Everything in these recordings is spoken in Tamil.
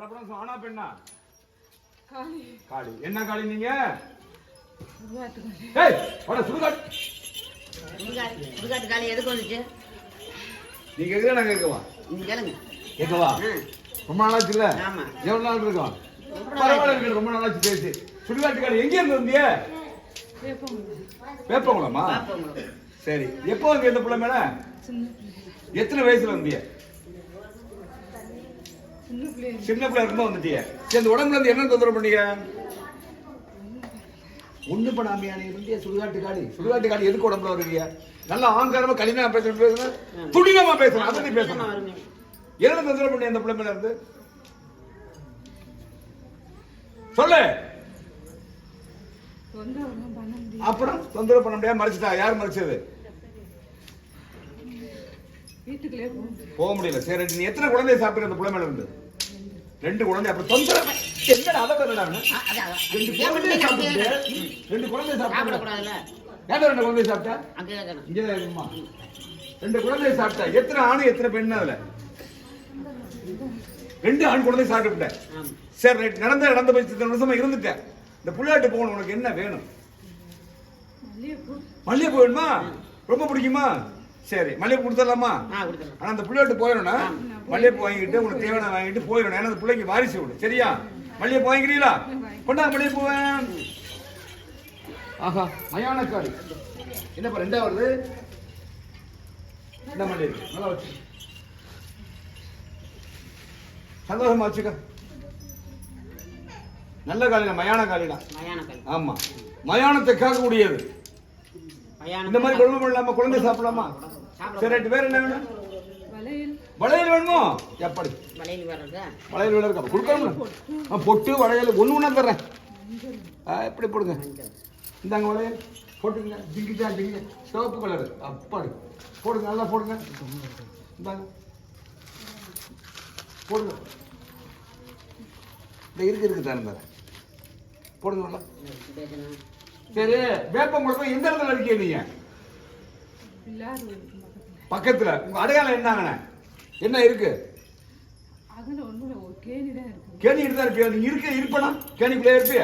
படப்படம் ஆனா பெண்ணா? காளி. காளி. என்ன காளி நீங்க? ஏய் பட சுடுகாடு காலி எதுக்கு வந்துச்சு? நீங்க கேட்க நான் கேளுங்க. ஆ. ரொம்ப நாளாச்சு இல்ல? ஆமா. எவ்வளவு நாள் இருக்கும் ரொம்ப பரவாயில்ல இருக்கு ரொம்ப நாளாச்சு பேசி. சுடுகாட்டு காளி எங்க இருந்து வந்திய? வேப்பங்குளமா. சரி. எப்போ வந்து பிள்ளை மேல? எத்தனை வயசுல வந்திய? சின்ன பிள்ளை இருக்கும்போது வந்துட்டிய. சரி இந்த உடம்புல இருந்து என்ன தொந்தரவு பண்ணீங்க? ஒண்ணு பண்ணாமையா நீ இருந்திய சுடுகாட்டு காளி. சுடுகாட்டு காளி எதுக்கு உடம்புல வருவீங்க நல்லா ஆங்காரமா கடினமா பேசணும் பேசணும் துடினமா பேசணும் அதை நீ பேசணும். என்ன தொந்தரவு பண்ணி அந்த பிள்ளை மேல இருந்து? சொல்லு. அப்புறம் தொந்தரவு பண்ண முடியாது மறைச்சிட்டா யார் மறைச்சது? போக முடியல. சரி நீ எத்தனை குழந்தைய சாப்பிடுற அந்த பிள்ளை மேல இருந்து? ரெண்டு குழந்தை அப்புறம் தொந்தரவு. என்னடா அதை பண்ணடா ஆ, அதான், அதான். ரெண்டு மட்டும் சாப்பிட்டு? ரெண்டு குழந்தைய சாப்பிட்டு? சாப்பிடக்கூடாதுல்ல. ஏன் ரெண்டு குழந்தைய சாப்பிட்டா? இங்கே தான் இருக்குமா? ரெண்டு குழந்தைய சாப்பிட்டா. எத்தனை ஆணு எத்தனை பெண் அதுல? ரெண்டு ஆண் குழந்தை சாப்பிட்டுட்டேன் சரி ரைட். நடந்த நடந்த போய் இத்தனை வருஷமா இருந்துட்டேன். இந்த புள்ளாட்டு போகணும் உனக்கு என்ன வேணும்? மல்லிகைப்பூ வேணுமா? ரொம்ப பிடிக்குமா? சரி மல்லிகைப்பூ கொடுத்துடலாமா? ஆ கொடுத்துருங்க ஆனா அந்த புள்ளையோட்டு போயிடணும்னா மல்லிகைப்பூ வாங்கிட்டு உங்களுக்கு தேவையான வாங்கிட்டு போயிடணும். ஏன்னா அந்த பிள்ளைக்கு வாரிசு விடு சரியா? மல்லிகைப்பூ வாங்கிக்கிறீங்களா? கொண்டா மல்லிகைப்பூ. ஆஹா மயானக்காரி என்னப்பா ரெண்டா வருது? இந்த மல்லிகை நல்லா வச்சு. சந்தோஷமா வச்சுக்க. நல்ல காலில மயான காலில மயான கல் ஆமா. மயானத்தை காக்கக்கூடியது மயான இந்த மாதிரி குழம்பு பண்ணலாமா குழந்தை சாப்பிடலாமா? சாப்பிட சரி ரைட் வேற என்ன வேணும்? வளையல். வேணுமோ? எப்படி? வளையல் வேணும் இருக்கா கொடுக்கணும்ல. ஆ, பொட்டு வளையல் ஒன்று ஒன்றா தர்றேன். ஆ, எப்படி போடுங்க? இந்தாங்க வளையல். போட்டுங்க ஜிங்கிச்சா ஜிங்கி. சிவப்பு கலர் அப்பாடி. போடுங்க நல்லா போடுங்க. இந்தாங்க. போடுங்க. இந்த இருக்கு இருக்கு தரேன் தரேன் போடுங்க நல்லா. சரி வேப்பம் குழப்பம் எந்த இடத்துல இருக்கீங்க நீங்க? பக்கத்துல. உங்க அடையாளம் என்னங்கண்ணே என்ன இருக்கு? கேணி தான் இருப்பியா நீங்க இருக்க இருப்பனா? கேணிக்குள்ளே இருப்பிய.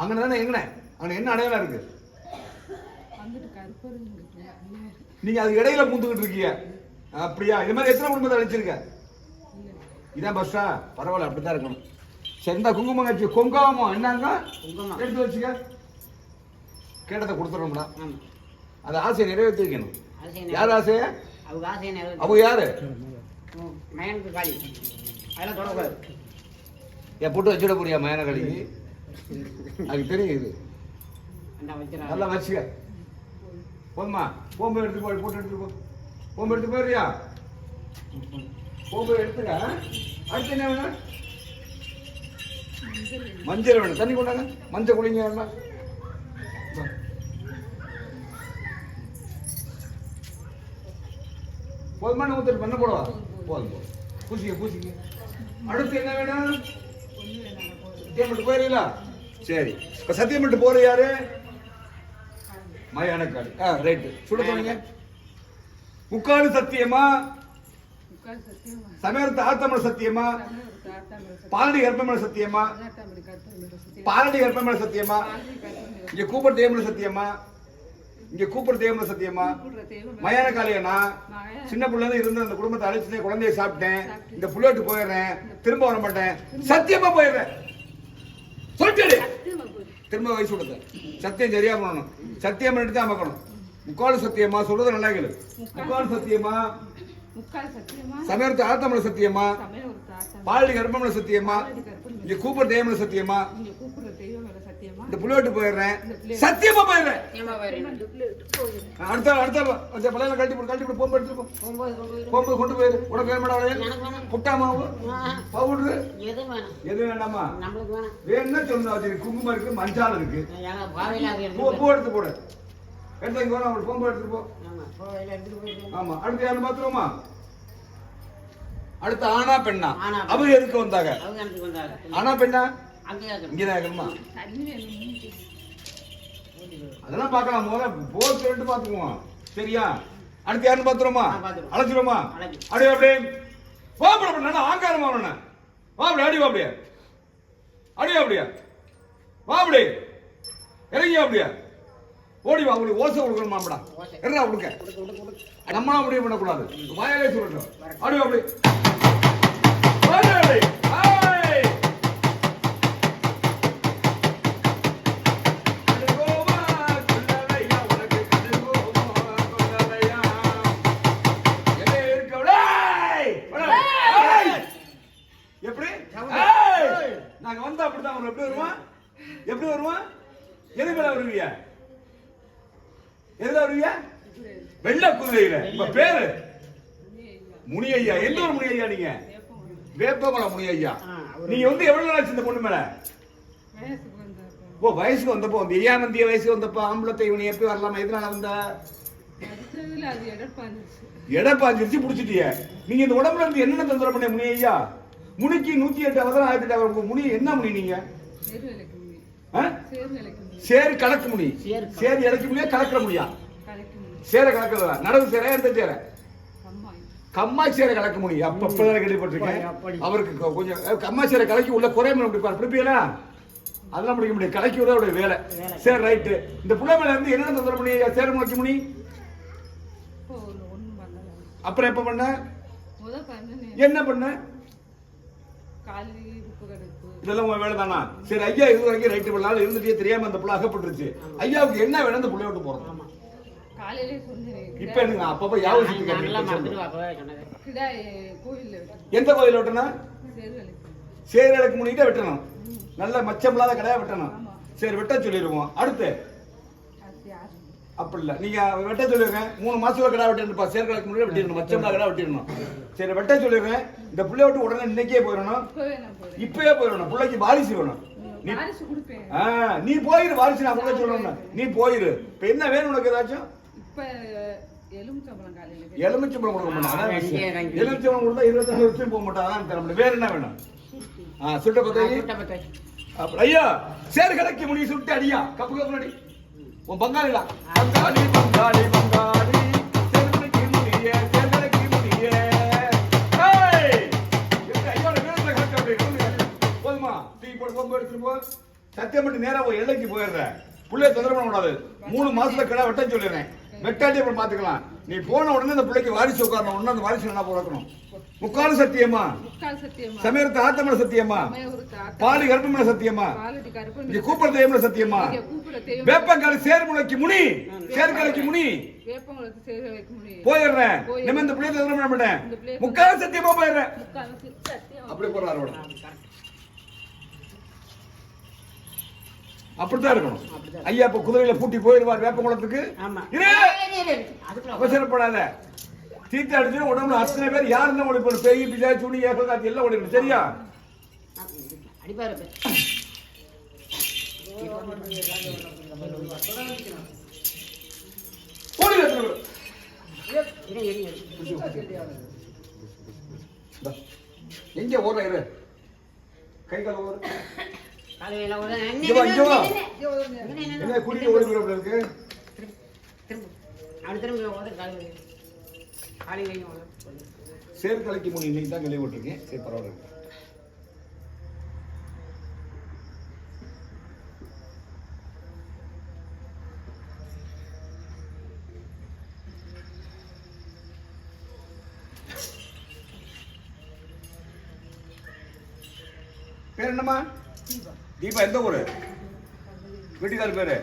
அங்கே தானே எங்கண்ணே அங்கே என்ன அடையாளம் இருக்கு? நீங்க அதுக்கு இடையில பூந்துக்கிட்டு இருக்கீங்க. அப்படியா? இது மாதிரி எத்தனை குடும்பத்தை அழைச்சிருக்க? இதான் பஸ்ஸா பரவாயில்ல அப்படிதான் இருக்கணும். சரி இந்த குங்குமம் வச்சு கொங்காமம் என்னங்க? குங்குமம். எடுத்து வச்சுக்க. கேட்டதை கொடுத்துடணும்டா ஆமா. அது ஆசையை நிறைவேற்றி வைக்கணும் அது யார் ஆசைய? அவங்க ஆசையை நிறைவேற்று. அவங்க யாரு? மயனுக்கு அதெல்லாம் தொடக்கூடாது. என் போட்டு வச்சுட போறியா மயான கடைக்கு அதுக்கு வச்சிடா. நல்லா வச்சுக்க. போதுமா போம்பு எடுத்து போய் போட்டு எடுத்து போ. போம்பு எடுத்து போயிடுறியா போம்பு எடுத்துக்க. அடுத்து என்ன வேணும்? மஞ்சள் வேணும். தண்ணி கொண்டாங்க. மஞ்சள் குளிங்க வேண்டாம் போதுமான போதுமா பண்ண போடவா? போதும் போதும். பூசிக்க பூசிக்க. அடுத்து என்ன வேணும்? சத்தியமட்டு போயிடுறீங்களா சரி. இப்போ சத்தியமட்டு போற யாரு? மயானக்காடு ஆ ரைட்டு சுட போனீங்க முக்காடு சத்தியமா? சமயத்து ஆத்தமிழ சத்தியமா? பாலடி கர்ப்பமிழ சத்தியமா? பாலடி கர்ப்பமிழ சத்தியமா? இங்க கூப்பர் தேவமிழ சத்தியமா? இங்க கூப்பர் தேவமிழ சத்தியமா? கூப்பிடுற மயான காலையனா சின்ன பிள்ளை இருந்து அந்த குடும்பத்தை அழைச்சிட்டு குழந்தைய சாப்பிட்டேன். இந்த புள்ளோட்டு போயிடுறேன். திரும்ப வர மாட்டேன். சத்தியமா போயிடுறேன். சொல்லிட்டு திரும்ப வயசு கொடுத்த சத்தியம் சரியா பண்ணணும் சத்தியம் பண்ணிட்டு தான் பார்க்கணும் முக்கால் சத்தியமா? சொல்றது நல்லா கேளு. முக்கால் சத்தியமா? சமயத்து ஆத்தமல சத்தியமா? பாலடி கர்ப்பமல சத்தியமா? இங்க கூப்பிடுற தெய்வம் மேல சத்தியமா? இந்த புள்ளோட்டு போயிடுறேன். சத்தியமா போயிடுறேன். அடுத்த அடுத்த அடுத்த பழைய கழட்டி போடு கழட்டி போடு போம்பு எடுத்துட்டு. போம்பு கொண்டு போயிரு. உனக்கு வேணுமாடா புட்டா மாவு? பவுடரு? எது வேணும்? எது வேண்டாமா? வேணும்னா அது குங்குமம் இருக்கு மஞ்சால் இருக்கு. பூ எடுத்து பூ எடுத்து போடு. எடுத்து இங்க வர அவங்களுக்கு போம்பு எடுத்துட்டு போ. ஆமா அடுத்து யாரும் பாத்துருவோமா? அடுத்து ஆனா பெண்ணா. அவங்க எதுக்கு வந்தாங்க? ஆனா பெண்ணா? இங்கதான் இருக்கணுமா. அதெல்லாம் பார்க்கலாம். முதல்ல போர் சொல்லிட்டு பாத்துக்குவோம் சரியா? அடுத்து யாருன்னு பாத்துருவோமா ஆ, பாத்துருவோம். அழைச்சிருவோமா? அழைச்சு. அப்படியே அப்படியே. வா அப்படி நல்லா ஆங்காரமா வரணும் வா அப்படி அடி வா அப்படியே. அடி அப்படியே. வா அப்படி. இறங்கி அப்படியே ஓடி வா உங்களுக்கு ஓசை கொடுக்கணுமாம்டா. என்ன கொடுக்க? கொடுக்கு கொடுக்கு கொடுக்கு. நம்மளா முடிவு பண்ணக்கூடாது. வாயாலே சொல்லட்டும். அப்படி அப்படி. எப்படி. நாங்க வந்தா அப்படிதான் எப்படி வருவான்? எப்படி வருவான்? எது மேல வருவீங்க எதுல வருவீங்க வெள்ள குதிரையில. உங்க பேரு? முனியையா எந்த ஒரு முனியையா நீங்க? வேப்பமலை முனியையா ஆ, அவரு- நீங்க வந்து எவ்வளவு நாள் ஆச்சு இந்த பொண்ணு மேல? ஓ வயசுக்கு வந்தப்போ வந்து ஏன் வயசுக்கு வந்தப்போ ஆம்பளத்தை இவனை எப்படி வரலாமா? எதனால வந்தா? எடப்பாந்துச்சு எடப்பாஞ்சிருச்சு புடிச்சிட்டிய. நீங்க இந்த உடம்புல இருந்து என்னென்ன தொந்தரவு பண்ண முனியையா முனிக்கு நூத்தி எட்டு அவதான் ஆயிரத்தி எட்டு முனி என்ன முனி நீங்க? சேரு விலைக்கு முடியும் ஆ? சேரு முடியும். கலக்கு இறக்க முடியா கலக்கிற முடியா? கலைக்கு முடியும் சேர கலக்கிறதா? நடவு சேர எந்த சேர கம்மா சேர கலக்க முடியும். அப்ப அப்பதான் கேள்விப்பட்டிருக்கேன். அவருக்கு கொஞ்சம் கம்மா சேர கலக்கி உள்ள குறைய பிடிப்பார் பிடிப்பீங்களா? அதெல்லாம் பிடிக்க முடியும் கலக்கி விட அவருடைய வேலை. சரி ரைட்டு. இந்த புள்ள மேல இருந்து என்னென்ன தொந்தரவு பண்ணி சேர ஒன்றும் பண்ணல அப்புறம் எப்ப பண்ண? என்ன பண்ண? இதெல்லாம் உங்க வேலை தானா சரி ஐயா இது வரைக்கும் ரைட்டு பண்ணாலும் இருந்துட்டே தெரியாம அந்த புள்ள அகப்பட்டுருச்சு. ஐயாவுக்கு என்ன வேணும் அந்த புள்ளைய விட்டு போறோம் இப்ப என்னங்க? அப்பப்ப வெட்டணும் எந்த கோயில் விலைக்கு சேரலுக்கு முன்னிட்டு வெட்டணும் நல்ல மச்சம் இல்லாத கடையா வெட்டணும். சரி வெட்ட சொல்லிடுவோம் அடுத்து. அப்படி இல்ல. நீங்க வெட்ட சொல்லிடுங்க மூணு மாசத்துல கடை வெட்டிருப்பா சேர்க்கலுக்கு முன்னாடி வெட்டிடணும். மச்சம் இல்லாத கடை வெட்டிடணும். சரி வெட்ட சொல்லிடுறேன் இந்த புள்ளைய விட்டு உடனே இன்னைக்கே போயிடணும். இப்பவே நான் போறேன் இப்பவே போயிடணும். பிள்ளைக்கு வாரிசு வேணும். நீ வாரிசு கொடுப்பேன். ஆ, நீ போயிரு. வாரிசு நான் கூட சொல்லணும் நீ போயிரு. இப்ப என்ன வேணும் உனக்கு ஏதாச்சும்? இப்ப எலுமிச்சம்பழம் காலையில எலுமிச்சம்பழம் கொடுக்க மாட்டான். எலுமிச்சம்பழம் கொடுத்தா இருபத்தாறு வருஷம் போக மாட்டான்? அதான் தர முடியும் வேற என்ன வேணும்? ஆ சுட்ட பத்தாயி? ஐயா சேர் கடைக்கு முடி சுட்டு அடியா. கப்பு கப்பு அடி. உன் பங்காளிடா. பங்காளி பங்காளி பங்காளி. சேர் முடிய சேர் முடிய போதுமா? டீ போட்டு கொம்பு எடுத்துட்டு போ. சத்தியம் பண்ணி நேரா போய் எல்லைக்கு போயிடுற புள்ளைய தொந்தரவு பண்ணக்கூடாது. மூணு மாசத்துல கடை வெட்ட சொல்லிடுறேன். வெட்டாட்டி அப்புறம் பாத்துக்கலாம். நீ போன உடனே அந்த பிள்ளைக்கு வாரிசு உட்காரணும் உடனே அந்த வாரிசு நல்லா பிறக்கணும் முக்கால் சத்தியமா? முக்கால் சத்தியமா. சமயத்து ஆத்தமன சத்தியமா? பாலி கருப்பமன சத்தியமா? இங்க கூப்பிட தெய்வம்ல சத்தியமா? வேப்பங்கால சேர்முளைக்கு முனி. சேர்கலைக்கு முனி. போயிடுறேன். நம்ம இந்த பிள்ளைய தந்திரம் பண்ண மாட்டேன். இந்த பிள்ளைய முக்கால சத்தியமா போயிடுறேன். முக்கால் சத்தியம் அப்படி போறாரு அப்படித்தான் இருக்கணும். ஐயா இப்ப குதிரையில பூட்டி போயிருவார் வேப்பங்குளத்துக்கு. அவசரப்படாத தீட்டு அடிச்சு உடம்புல அத்தனை பேர் யாருன்னு ஓடி போன பேய் பிசா சுனி ஏகல் காத்தி எல்லாம் ஓடிக்கணும் சரியா. எங்க ஓடுற இரு கை கால ஓடு காலையில நின்னு. என்ன குடிக்க ஓடி போயிட இருக்கு. அப்படி திரும்ப ஓடு, காலையில. காலையில ஓடு. சேர் கலைக்கு முன் இன்னைக்கு தான் கழுவி விட்டுருக்கேன். சரி பரவாயில்ல. பேர் என்னம்மா? தீபா எந்த ஊரு? வீட்டுக்கார பேரு?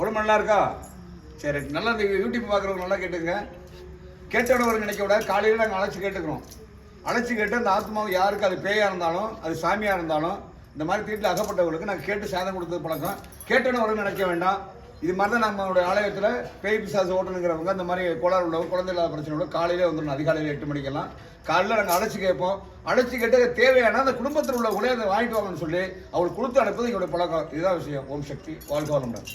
உடம்பு நல்லா இருக்கா? சரி நல்லா இந்த யூடியூப் பார்க்குறவங்க நல்லா கேட்டுங்க கேட்டோட நினைக்க விட காலையில் நாங்கள் அழைச்சி கேட்டுக்கிறோம். அழைச்சி கேட்டு அந்த ஆத்மாவை யாருக்கு அது பேயாக இருந்தாலும் அது சாமியாக இருந்தாலும் இந்த மாதிரி தீட்டில் அகப்பட்டவர்களுக்கு நாங்கள் கேட்டு சாதம் கொடுத்தது பழக்கம். கேட்டவர்கள் நினைக்க வேண்டாம். இது மாதிரி தான் நம்மளுடைய ஆலயத்தில் பேய் பிசாசு ஓட்டணுங்கிறவங்க இந்த மாதிரி கோளாறு உள்ளவங்க குழந்தை இல்லாத பிரச்சனை உள்ள காலையிலே வந்துடணும். அதிகாலையில் எட்டு மணிக்கெல்லாம். காலையில் நாங்கள் அழைச்சி கேட்போம். அழைச்சி கேட்டு தேவையான அந்த குடும்பத்தில் உள்ள உலகத்தை வாங்கிட்டு வாங்கன்னு சொல்லி அவங்களுக்கு கொடுத்து அனுப்புறது எங்களுடைய பழக்கம். இதுதான் விஷயம். ஓம் சக்தி. வாழ்க்கை வளமுடன்.